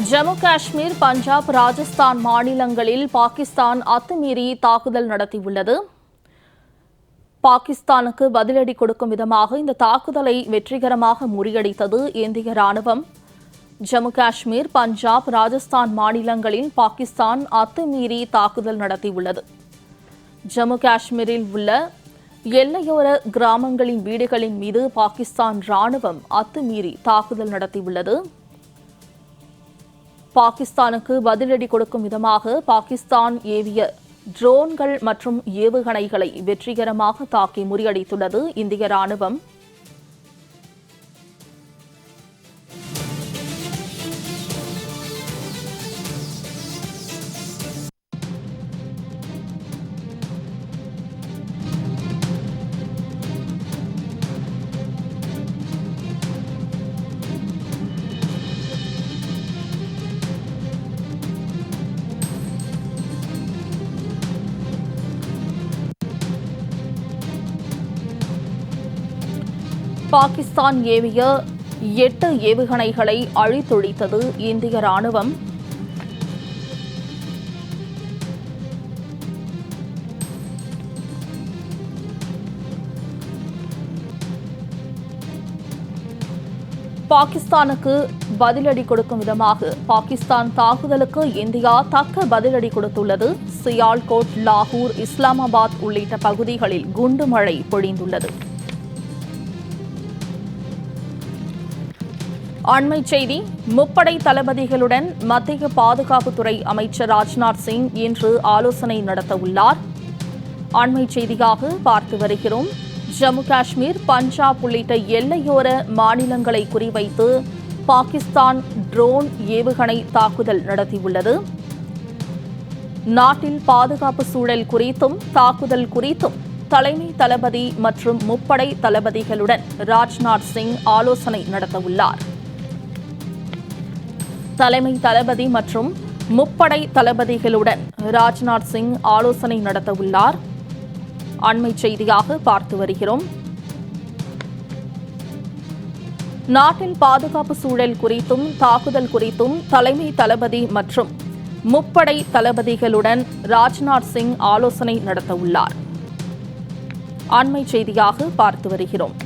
ஜம்மு காஷ்மீர் பஞ்சாப் ராஜஸ்தான் மாநிலங்களில் பாகிஸ்தான் அத்துமீறி தாக்குதல் நடத்தியுள்ளது. பாகிஸ்தானுக்கு பதிலடி கொடுக்கும் விதமாக இந்த தாக்குதலை வெற்றிகரமாக முறியடித்தது இந்திய ராணுவம். ஜம்மு காஷ்மீர் பஞ்சாப் ராஜஸ்தான் மாநிலங்களில் பாகிஸ்தான் அத்துமீறி தாக்குதல் நடத்தியுள்ளது. ஜம்மு காஷ்மீரில் உள்ள எல்லையோர கிராமங்களின் வீடுகளின் மீது பாகிஸ்தான் ராணுவம் அத்துமீறி தாக்குதல் நடத்தியுள்ளது. பாகிஸ்தானுக்கு பதிலடி கொடுக்கும் விதமாக பாகிஸ்தான் ஏவிய ட்ரோன்கள் மற்றும் ஏவுகணைகளை வெற்றிகரமாக தாக்கி முறியடித்துள்ளது இந்திய ராணுவம். பாகிஸ்தான் ஏவிய எட்டு ஏவுகணைகளை அழித்தொழித்தது இந்திய ராணுவம். பாகிஸ்தானுக்கு பதிலடி கொடுக்கும் விதமாக பாகிஸ்தான் தாக்குதலுக்கு இந்தியா தக்க பதிலடி கொடுத்துள்ளது. சியால்கோட் லாகூர் இஸ்லாமாபாத் உள்ளிட்ட பகுதிகளில் குண்டு மழை பொழிந்துள்ளது. அண்மை செய்தி முப்படை தளபதிகளுடன் மத்திய பாதுகாப்புத்துறை அமைச்சர் ராஜ்நாத் சிங் இன்று ஆலோசனை நடத்தவுள்ளார். அண்மை செய்தியாக பார்த்து வருகிறோம். ஜம்மு காஷ்மீர் பஞ்சாப் உள்ளிட்ட எல்லையோர மாநிலங்களை குறிவைத்து பாகிஸ்தான் ட்ரோன் ஏவுகணை தாக்குதல் நடத்தியுள்ளது. நாட்டில் பாதுகாப்பு சூழல் குறித்தும் தாக்குதல் குறித்தும் தலைமை தளபதி மற்றும் முப்படை தளபதிகளுடன் ராஜ்நாத் சிங் ஆலோசனை நடத்தவுள்ளார். தலைமை தளபதி மற்றும் முப்படை தளபதிகளுடன் ராஜ்நாத் சிங் ஆலோசனை நடத்தவுள்ளார். அண்மை செய்தியாக பார்த்து வருகிறோம். நாட்டில் பாதுகாப்பு சூழல் குறித்தும் தாக்குதல் குறித்தும் தலைமை தளபதி மற்றும் முப்படை தளபதிகளுடன் ராஜ்நாத் சிங் ஆலோசனை நடத்தவுள்ளார். அண்மை செய்தியாக பார்த்து வருகிறோம்.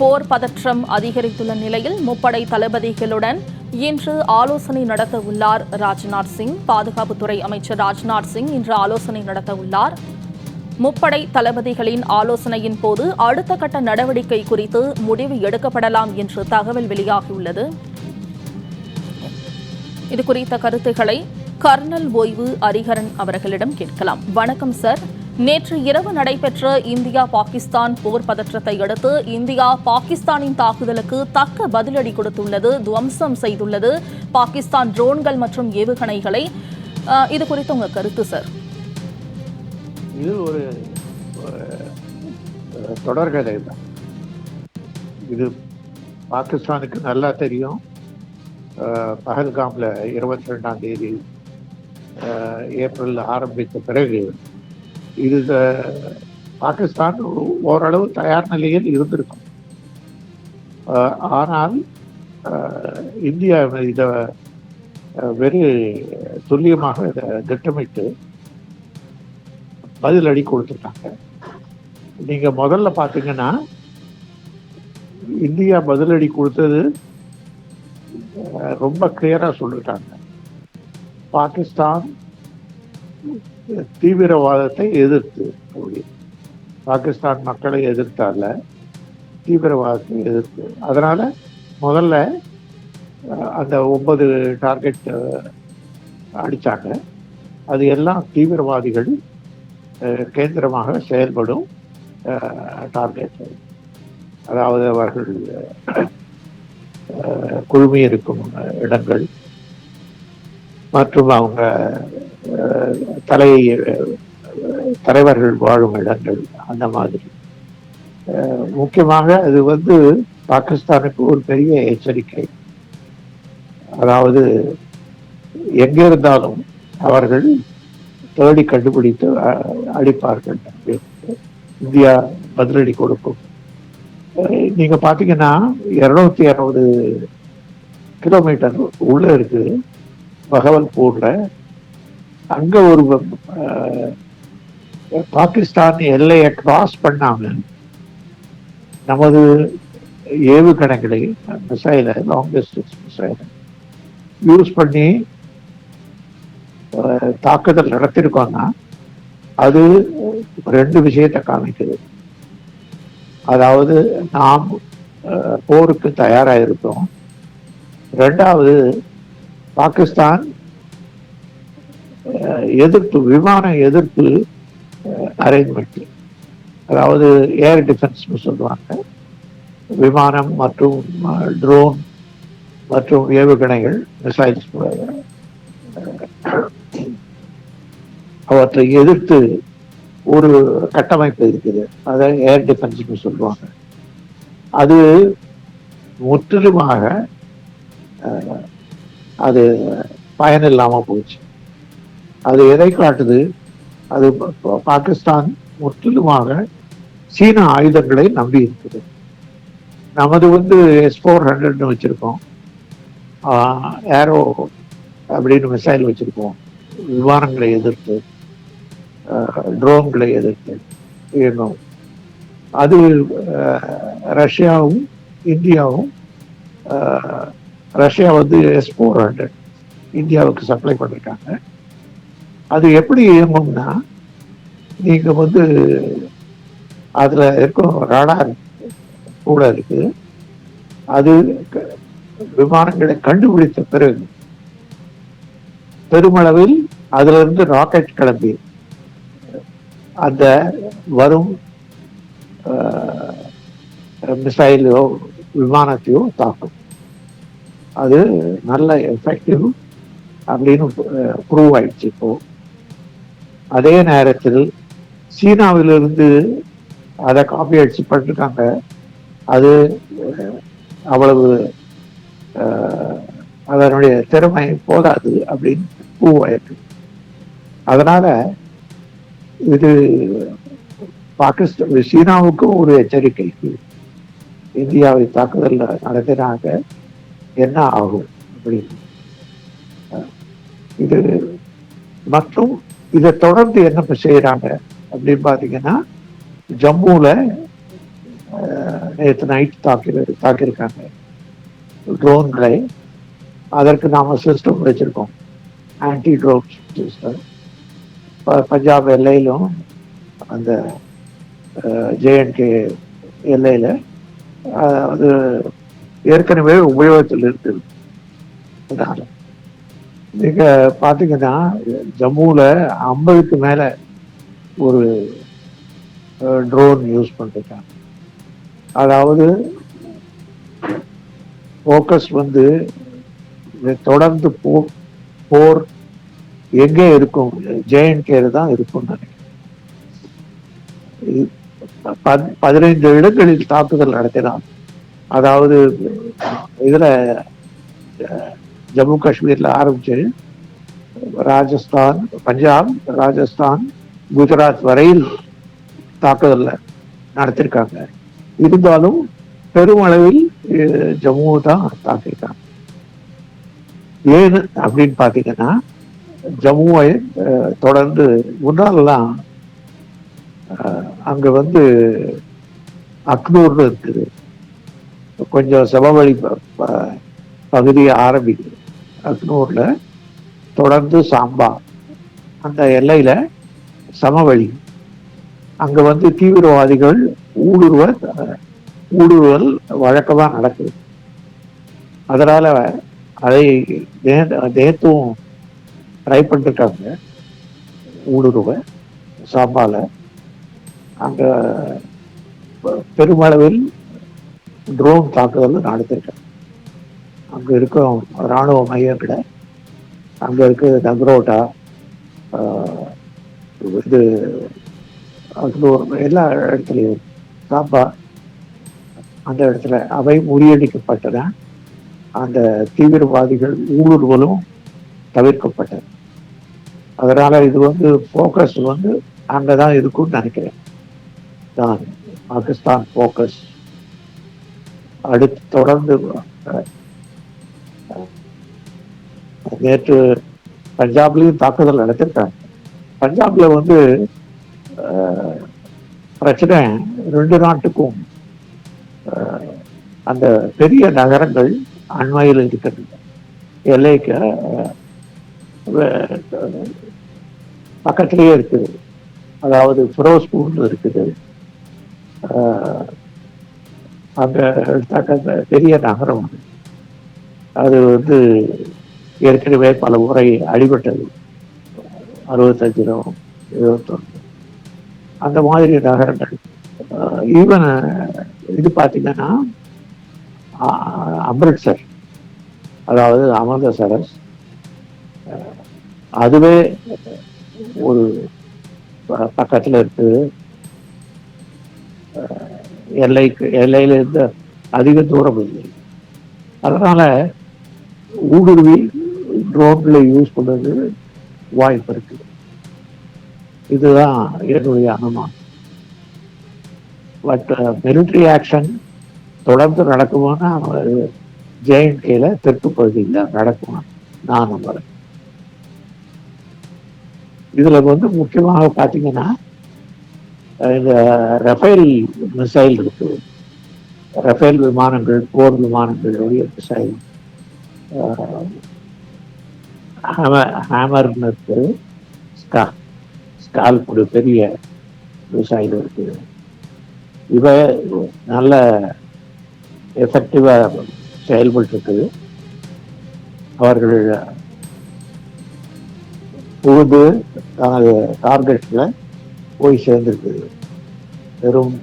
போர் பதற்றம் அதிகரித்துள்ள நிலையில் முப்படை தளபதிகளுடன் இன்று ஆலோசனை நடத்த உள்ளார் ராஜ்நாத் சிங். பாதுகாப்புத்துறை அமைச்சர் ராஜ்நாத் சிங் இன்று ஆலோசனை நடத்த உள்ளார் முப்படை தளபதிகளின் ஆலோசனையின் போது அடுத்த கட்ட நடவடிக்கை குறித்து முடிவு எடுக்கப்படலாம் என்று தகவல் வெளியாகியுள்ளது. இது குறித்த கருத்துக்களை கர்னல் ஓய்வு ஹரிஹரன் அவர்களிடம் கேட்கலாம். வணக்கம் சார். நேற்று இரவு நடைபெற்ற இந்தியா பாகிஸ்தான் போர் பதற்றத்தை அடுத்து இந்தியா பாகிஸ்தானின் தாக்குதலுக்கு தக்க பதிலடி கொடுத்துள்ளது துவம்சம் செய்துள்ளது. பாகிஸ்தான் ட்ரோன்கள் மற்றும் ஏவுகணைகளை இது குறித்து உங்க கருத்து சார்? இது ஒரு தொடர்கதை தான். இது பாகிஸ்தானுக்கு நல்லா தெரியும். அஹ், இருபத்தி ரெண்டாம் தேதி ஏப்ரல் ஆரம்பித்த பிறகு இது பாகிஸ்தான் ஓரளவு தயார் நிலையில் இருந்திருக்கும். ஆனால் இந்தியா இதை வெறு துல்லியமாக இதை திட்டமிட்டு பதிலடி கொடுத்துட்டாங்க. நீங்கள் முதல்ல பார்த்தீங்கன்னா இந்தியா பதிலடி கொடுத்தது ரொம்ப கிளியராக சொல்லிட்டாங்க. பாகிஸ்தான் தீவிரவாதத்தை எதிர்த்து பாகிஸ்தான் மக்களை எதிர்த்தால தீவிரவாதத்தை எதிர்த்து. அதனால் முதல்ல அந்த ஒன்பது டார்கெட் அடிச்சாங்க. அது எல்லாம் தீவிரவாதிகள் கேந்திரமாக செயல்படும் டார்கெட். அதாவது அவர்கள் அஹ், குழுமி இருக்கும் இடங்கள். மற்றும் அவங்க தலை தலைவர்கள் வாழும் இடங்கள் அந்த மாதிரி. முக்கியமாக அது வந்து பாகிஸ்தானுக்கு ஒரு பெரிய எச்சரிக்கை. அதாவது எங்கே இருந்தாலும் அவர்கள் தேடி கண்டுபிடித்து அடிப்பார்கள் இந்தியா பதிலடி கொடுக்கும். நீங்க பாத்தீங்கன்னா இருநூத்தி அறுபது கிலோமீட்டர் உள்ள இருக்குது. பகவல்பூரில் அங்க ஒரு பாகிஸ்தான் எல்லையை கிராஸ் பண்ணாங்க நமது ஏவுகணைகளை மிசைல லாங் டிஸ்டன்ஸ் மிசைல யூஸ் பண்ணி தாக்குதல் நடத்திருக்கோம்னா அது ரெண்டு விஷயத்தை காமிக்குது. அதாவது நாம் போருக்கு தயாராக இருக்கோம் ரெண்டாவது பாகிஸ்தான் எதிர்ப்பு விமான எதிர்ப்பு அரேஞ்ச்மெண்ட் அதாவது ஏர் டிஃபென்ஸ்னு சொல்லுவாங்க. விமானம் மற்றும் ட்ரோன் மற்றும் ஏவுகணைகள் மிசைல்ஸ் அவற்றை எதிர்த்து ஒரு கட்டமைப்பு இருக்குது. அதை ஏர் டிஃபென்ஸ்னு சொல்லுவாங்க. அது முற்றிலுமாக அது அது இல்லாமல் போச்சு. அது எதை காட்டுது? அது பாகிஸ்தான் முற்றிலுமாக சீன ஆயுதங்களை நம்பி இருக்குது. நமது வந்து எஸ் ஃபோர் ஹண்ட்ரட்னு வச்சுருக்கோம். ஏரோ அப்படின்னு மிசைல் வச்சுருக்கோம். விமானங்களை எதிர்த்து ட்ரோன்களை எதிர்த்து இயங்கும். அது ரஷ்யாவும் இந்தியாவும் ரஷ்யா வந்து எஸ் ஃபோர் ஹண்ட்ரட் இந்தியாவுக்கு சப்ளை பண்ணிருக்காங்க. அது எப்படி இயங்கும்னா நீங்கள் வந்து அதில் இருக்கும் ரடார் கூட இருக்குது அது க- விமானங்களை கண்டுபிடித்த பிறகு பெருமளவில் அதிலிருந்து ராக்கெட் கிளம்பி அந்த வரும் மிசைலையோ விமானத்தையோ தாக்கும். அது நல்ல எஃபெக்டிவ் அப்படின்னு ப்ரூவ் ஆயிடுச்சு இப்போ. அதே நேரத்தில் சீனாவிலிருந்து அதை காப்பி அடிச்சு பண்ணிருக்காங்க அது அவ்வளவு அதனுடைய திறமை போதாது அப்படின்னு ப்ரூவ் ஆயிருக்கு. அதனால இது பாகிஸ்தான் சீனாவுக்கும் ஒரு எச்சரிக்கை. இந்தியாவை தாக்குதல் நடத்தினாங்க. என்ன ஆகும்? அப்படின்னு இது மற்றும் இதை தொடர்ந்து என்ன செய்யறாங்க அப்படின்னு பாத்தீங்கன்னா ஜம்முல நேற்று நைட் தாக்கி தாக்கியிருக்காங்க. ட்ரோன்களை அதற்கு நாம சிஸ்டம் வச்சிருக்கோம். ஆன்டி ட்ரோன் சிஸ்டம் பஞ்சாப் எல்லையிலும் அந்த ஜேஎன்கே எல்லையில அது ஏற்கனவே உபயோகத்தில் இருக்குது. அதனால நீங்க பாத்தீங்கன்னா ஜம்முல ஐம்பதுக்கு மேல ஒரு ட்ரோன் யூஸ் பண்ணிருக்காங்க அதாவது ஃபோக்கஸ் வந்து தொடர்ந்து போ போர் எங்கே இருக்கும்? ஜேஎன்கேல தான் இருக்கும் நினைக்கிறேன். பத்- பதினைந்து இடங்களில் தாக்குதல் நடத்தினான் அதாவது இதில் ஜம்மு காஷ்மீரில் ஆரம்பித்து ராஜஸ்தான் பஞ்சாப் ராஜஸ்தான் குஜராத் வரையில் தாக்குதலில் நடத்திருக்காங்க. இருந்தாலும் பெருமளவில் ஜம்மு தான் தாக்கியிருக்காங்க. ஏன் அப்படின்னு பார்த்தீங்கன்னா ஜம்முவை தொடர்ந்து முன்னாலெல்லாம் அங்கே வந்து அக்னூர்னு இருக்குது. கொஞ்சம் சமவெளி ப- ப- பகுதி ஆரம்பிக்குது அக்னூரில் தொடர்ந்து சாம்பா அந்த எல்லையில் சமவெளி. அங்கே வந்து தீவிரவாதிகள் ஊடுருவ ஊடுருவல் வழக்கமாக நடக்குது. அதனால் அதை நே- ட்ரை பண்ணிருக்காங்க. ஊடுருவ சாம்பாவில் அங்கே பெருமளவில் ட்ரோன் தாக்குதல் நடத்திருக்கேன் அங்கே இருக்கும் ராணுவ மையங்களை அங்க அங்கே நக்ரோட்டா ஆஹ், இது அக்னூர் எல்லா இடத்துலையும் சாப்பா அந்த இடத்துல அவை முறியடிக்கப்பட்டன. அந்த தீவிரவாதிகள் ஊடுருவலும் தவிர்க்கப்பட்டது அதனால் இது வந்து ஃபோக்கஸ் வந்து அங்கே தான் இருக்கும்னு நினைக்கிறேன். தான் பாகிஸ்தான் ஃபோக்கஸ் அடுத்து தொடர்ந்து நேற்று பஞ்சாப்லேயும் தாக்குதல் நடத்திருக்காங்க. பஞ்சாப்ல வந்து பிரச்சனை ரெண்டு நாட்டுக்கும் அந்த பெரிய நகரங்கள் அண்மையில் இருக்கிறது எல்லைக்கு பக்கத்திலேயே இருக்குது. அதாவது ஃபிரோஸ்பூர்னு இருக்குது. அந்த பெரிய நகரம். அது. அது வந்து ஏற்கனவே பல முறை அடிபட்டது. அறுபத்தஞ்சிலும் இருபத்தொன்று அந்த மாதிரி நகரங்கள். ஈவன் இது பார்த்தீங்கன்னா அ- அம்ரிட்சர். அதாவது அமிர்தசரஸ். அதுவே ஒரு பக்கத்தில் இருக்குது. எல்லைக்கு எல்லையிலிருந்து அதிக தூரம் இல்லை. அதனால் ஊடுருவி ட்ரோன்ல யூஸ் பண்ணுறது வாய்ப்பு இருக்குது இதுதான் என்னுடைய அனுமானம். பட் மிலிட்ரி ஆக்ஷன் தொடர்ந்து நடக்குமானா ஜேஎன்கேல தெற்கு பகுதியில் நடக்குமா நான் நம்புறேன். இதில் வந்து முக்கியமாக பார்த்தீங்கன்னா இந்த ரஃபேல் மிசைல் இருக்கு. ரஃபேல் விமானங்கள் போர் விமானங்களுடைய மிசைல். ஹேமர்னு இருக்கு. ஸ்கா ஸ்கால் ஒரு பெரிய மிசைல் இருக்கு. இவ நல்ல எஃபெக்டிவாக செயல்பட்டுருக்கு. அவர்கள் புகுந்து தனது டார்கெட்ல போய் சேர்ந்திருக்குது வெறும்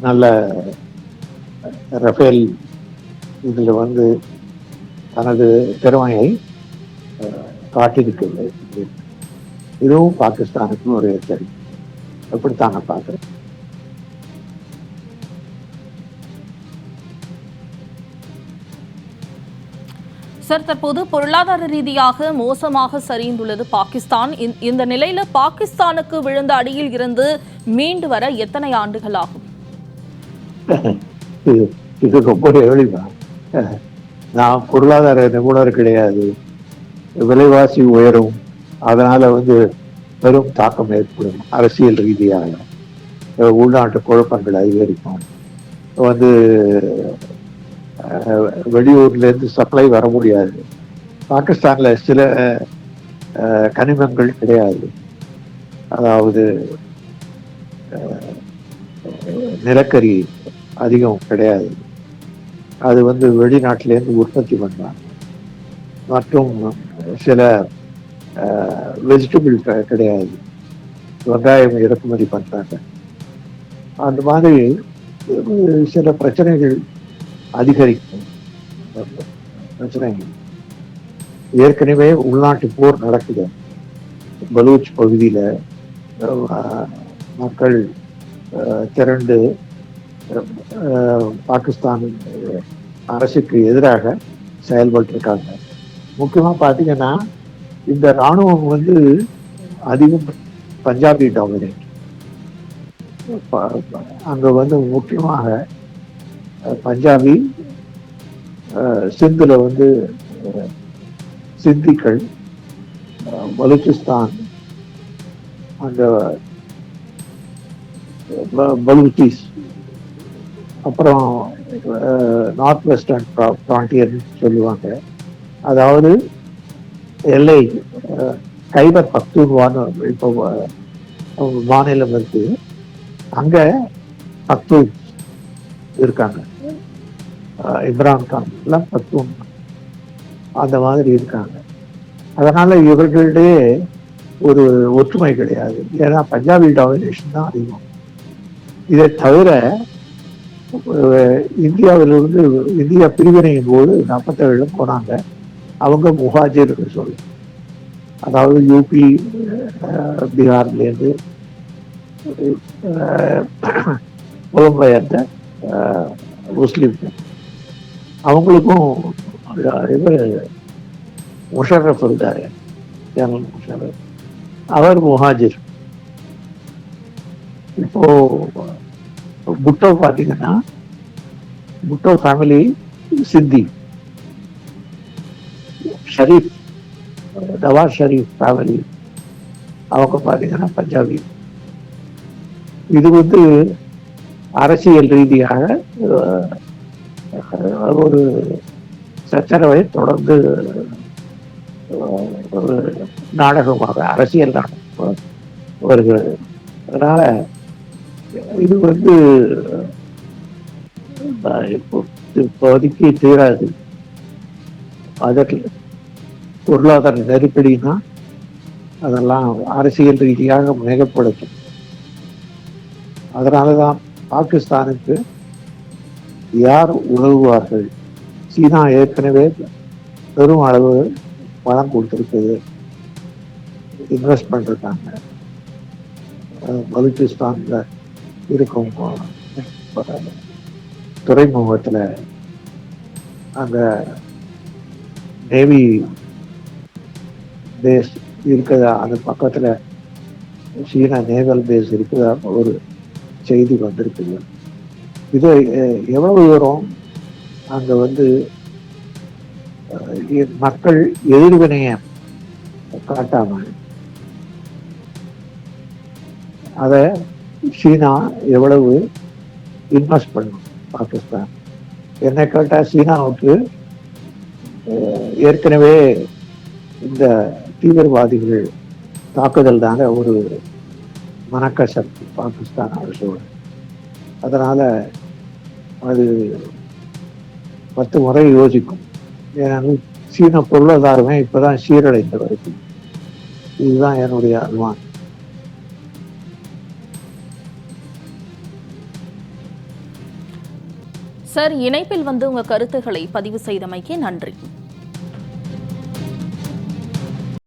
நல்ல ரஃபேல் இதில் வந்து தனது திறமையை அஹ், காட்டியிருக்கிறது இதுவும் பாகிஸ்தானுக்கும் ஒரு எச்சரிக்கை. அப்படித்தான் நான் பார்க்குறேன் சார் தற்போது பொருளாதார ரீதியாக மோசமாக சரிந்துள்ளது பாகிஸ்தான். இந்த- நிலையில பாகிஸ்தானுக்கு விழுந்த அடியில் இருந்து மீண்டு வர எத்தனை ஆண்டுகள் ஆகும்? இது இது ரொம்ப எளிதான் நான் பொருளாதார நிபுணர் கிடையாது. விலைவாசி உயரும். அதனால வந்து பெரும் தாக்கம் ஏற்படும் அரசியல் ரீதியாக. உள்நாட்டு குழப்பங்கள் அதிகரிக்கும். வந்து வெளியூர்லேருந்து சப்ளை வர முடியாது. பாகிஸ்தானில் சில கனிமங்கள் கிடையாது. அதாவது நிலக்கரி அதிகம் கிடையாது. அது வந்து வெளிநாட்டிலேருந்து உற்பத்தி பண்ணாங்க மற்றும் சில வெஜிடபிள் கிடையாது. வெங்காயம் இறக்குமதி பண்ணுறாங்க அந்த மாதிரி சில பிரச்சனைகள் அதிகரிக்கும். ஏற்கனவே உள்நாட்டு போர் நடக்குது. பலூச் பகுதியில் மக்கள் திரண்டு பாகிஸ்தான் அரசுக்கு எதிராக செயல்பட்டிருக்காங்க முக்கியமாக பார்த்தீங்கன்னா இந்த ராணுவம் வந்து அதிகம் பஞ்சாபி டாமினேட் அங்கே வந்து முக்கியமாக பஞ்சாபி சிந்துல வந்து அஹ், சிந்திகள் அஹ், பலூச்சிஸ்தான் அந்த பலூச்சிஸ் அப்புறம் நார்த் வெஸ்டர்ன் ஃப்ரான்டியர் சொல்லுவாங்க. அதாவது எல்லை கைபர் பக்தூர்வான்னு இப்போ மாநிலம் இருக்கு. அங்கே பக்தூர் இருக்காங்க. இம்ரான் கான் எல்லாம் பக்தூன் அந்த மாதிரி இருக்காங்க. அதனால இவர்களிடையே ஒரு ஒற்றுமை கிடையாது. ஏன்னா பஞ்சாபி டாமினேஷன் தான் அதிகம். இதை தவிர இந்தியாவிலிருந்து இந்தியா பிரிவினையின் போது நாற்பத்தேழுல போனாங்க. அவங்க முஹாஜிர் சொல்லு. அதாவது யூபி பீகார்லேருந்து புலம்பெயர்ந்த முஸ்லீம்கள். அவங்களுக்கும் இவர் முஷரஃப் இருந்தார் ஜெனரல் முஷரஃப் அவர் முஹாஜிர். இப்போ புட்டோ பார்த்தீங்கன்னா புட்டோ ஃபேமிலி சித்தி. ஷரீஃப் நவாஸ் ஷரீஃப் ஃபேமிலி அவங்க பார்த்தீங்கன்னா பஞ்சாபி. இது வந்து அரசியல் ரீதியாக ஒரு சச்சரவை தொடர்ந்து ஒரு நாடகமாக அரசியல் நாடகம் வருகிறது. அதனால இது வந்து இப்போதைக்கு தீராது. அதற்கு பொருளாதார நெருக்கடினா அதெல்லாம் அரசியல் ரீதியாக மிகப்படுத்தும். அதனாலதான் பாகிஸ்தானுக்கு யார் உதவுவார்கள்? சீனா ஏற்கனவே பெரும் அளவு பணம் கொடுத்துருக்குது. இன்வெஸ்ட் பண்ணிருக்காங்க அஹ் இருக்கும் துறைமுகத்தில் துறைமுகத்துல நேவி பேஸ் இருக்குதா? அது பக்கத்துல சீனா நேவல் பேஸ் இருக்குதா? ஒரு செய்தி வந்திருக்குது. இது எவ்வளவு தூரம் அங்கே வந்து மக்கள் எதிர்வினையை காட்டாமல் அதை சீனா எவ்வளவு இன்வெஸ்ட் பண்ணும் பாகிஸ்தான்? என்னை கேட்டால் சீனாவுக்கு ஏற்கனவே இந்த தீவிரவாதிகள் தாக்குதல் தாங்க ஒரு மனக்கசப்பு பாகிஸ்தான் அரசோடு. அதனால் அது பத்து முறை யோசிக்கும். ஏனெனில் சீன பொருளாதாரமே இப்பதான் சீரடைந்து வருது இதுதான் என்னுடைய அனுமானம். சார் இணைப்பில் வந்து உங்க கருத்துக்களை பதிவு செய்தமைக்கு நன்றி.